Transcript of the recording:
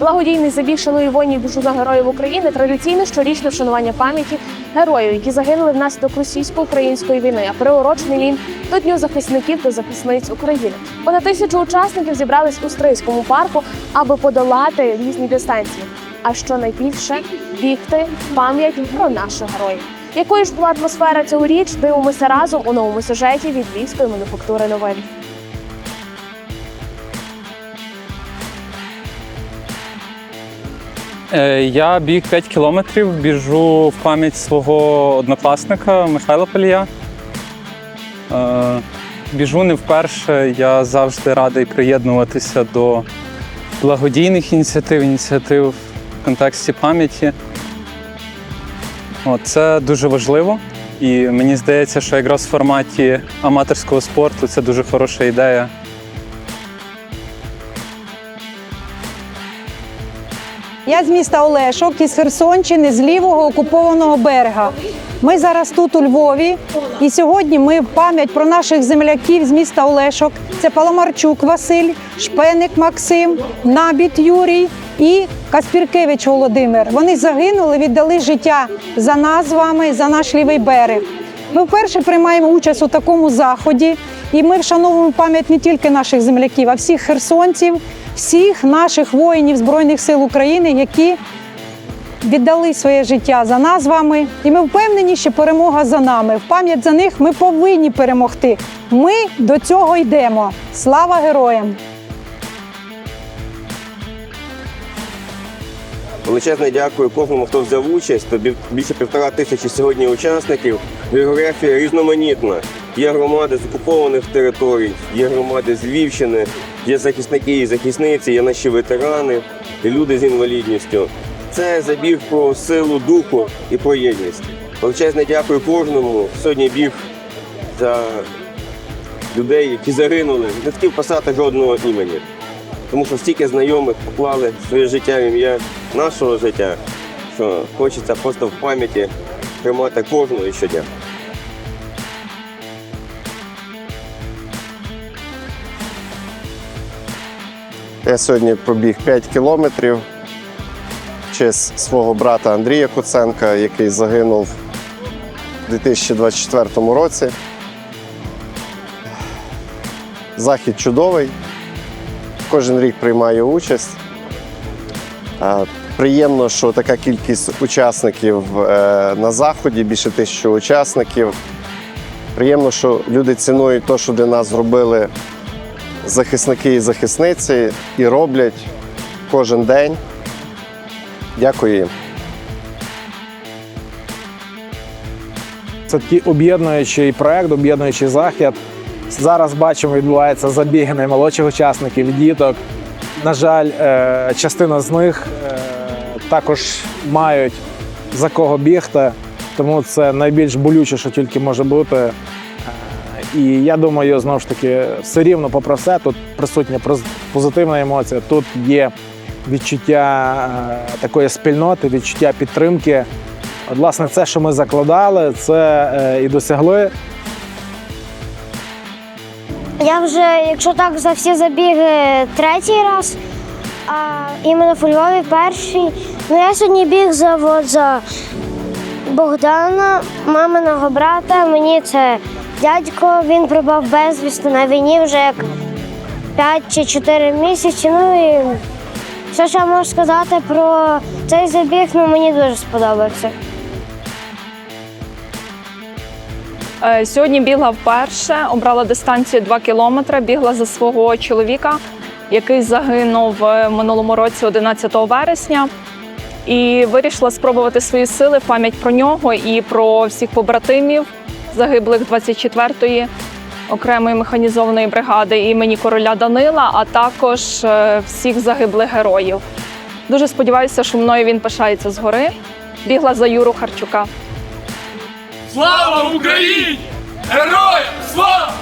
Благодійний забіг «Шануй воїнів біжу за героїв України традиційне щорічне вшанування пам'яті героїв, які загинули внаслідок російсько-української війни, а приурочений він до Дню захисників та захисниць України. Понад тисячу учасників зібрались у Стрийському парку, аби подолати різні дистанції. А що найбільше бігти пам'ять про наших героїв. Якою ж була атмосфера цьогоріч? Дивимося разом у новому сюжеті від Львівської мануфактури новин. Я біг 5 кілометрів, біжу в пам'ять свого однокласника Михайла Палія. Е, Біжу не вперше. Я завжди радий приєднуватися до благодійних ініціатив, ініціатив в контексті пам'яті. Це дуже важливо. І мені здається, що якраз в форматі аматорського спорту це дуже хороша ідея. Я з міста Олешок із Херсонщини, з лівого окупованого берега. Ми зараз тут у Львові, і сьогодні ми в пам'ять про наших земляків з міста Олешок. Це Паламарчук Василь, Шпеник Максим, Набіт Юрій і Каспіркевич Володимир. Вони загинули, віддали життя за нас з вами, за наш лівий берег. Ми вперше приймаємо участь у такому заході, і ми вшановуємо пам'ять не тільки наших земляків, а всіх херсонців, всіх наших воїнів Збройних сил України, які віддали своє життя за нас з вами. І ми впевнені, що перемога за нами. В пам'ять за них ми повинні перемогти. Ми до цього йдемо. Слава героям! Величезне дякую кожному, хто взяв участь. Більше півтора тисячі сьогодні учасників. Географія різноманітна. Є громади з окупованих територій, є громади з Львівщини, є захисники і захисниці, є наші ветерани, і люди з інвалідністю. Це забіг про силу духу і про єдність. Величезне дякую кожному. Сьогодні біг за людей, які загинули. Не хотів писати жодного імені тому що стільки знайомих поклали своє життя в ім'я нашого життя, що хочеться просто в пам'яті тримати кожного і щодня. Я сьогодні пробіг 5 кілометрів честь свого брата Андрія Куценка, який загинув у 2024 році. Захід чудовий. Кожен рік приймаю участь. Приємно, що така кількість учасників е, на заході, більше тисячі учасників. Приємно, що люди цінують те, що для нас зробили захисники і захисниці і роблять кожен день. Дякую їм. Це такий об'єднуючий проект, об'єднуючий захід. Зараз бачимо, відбуваються забіги наймолодших учасників, діток. На жаль, е, частина з них е, також мають за кого бігти, тому це найбільш болюче, що тільки може бути. І я думаю, знову ж таки, все рівно, попри все, тут присутня позитивна емоція, тут є відчуття е, такої спільноти, відчуття підтримки. От, власне, це, що ми закладали, це е, і досягли. Я вже, якщо так, за всі забіги третій раз, а іменно у Львові перший. Ну я сьогодні біг за, от, за Богдана, маминого брата. Мені це дядько, він пропав безвісти на війні вже як 5 чи 4 місяці. Ну і все, що я можу сказати про цей забіг, ну мені дуже сподобався. Е, Сьогодні бігла вперше, обрала дистанцію 2 кілометри, бігла за свого чоловіка, який загинув е, в минулому році 11 вересня. І вирішила спробувати свої сили пам'ять про нього і про всіх побратимів загиблих 24-ї окремої механізованої бригади імені короля Данила, а також е, всіх загиблих героїв. Дуже сподіваюся, що мною він пишається згори. Бігла за Юру Харчука. Слава Україні! Героям слава!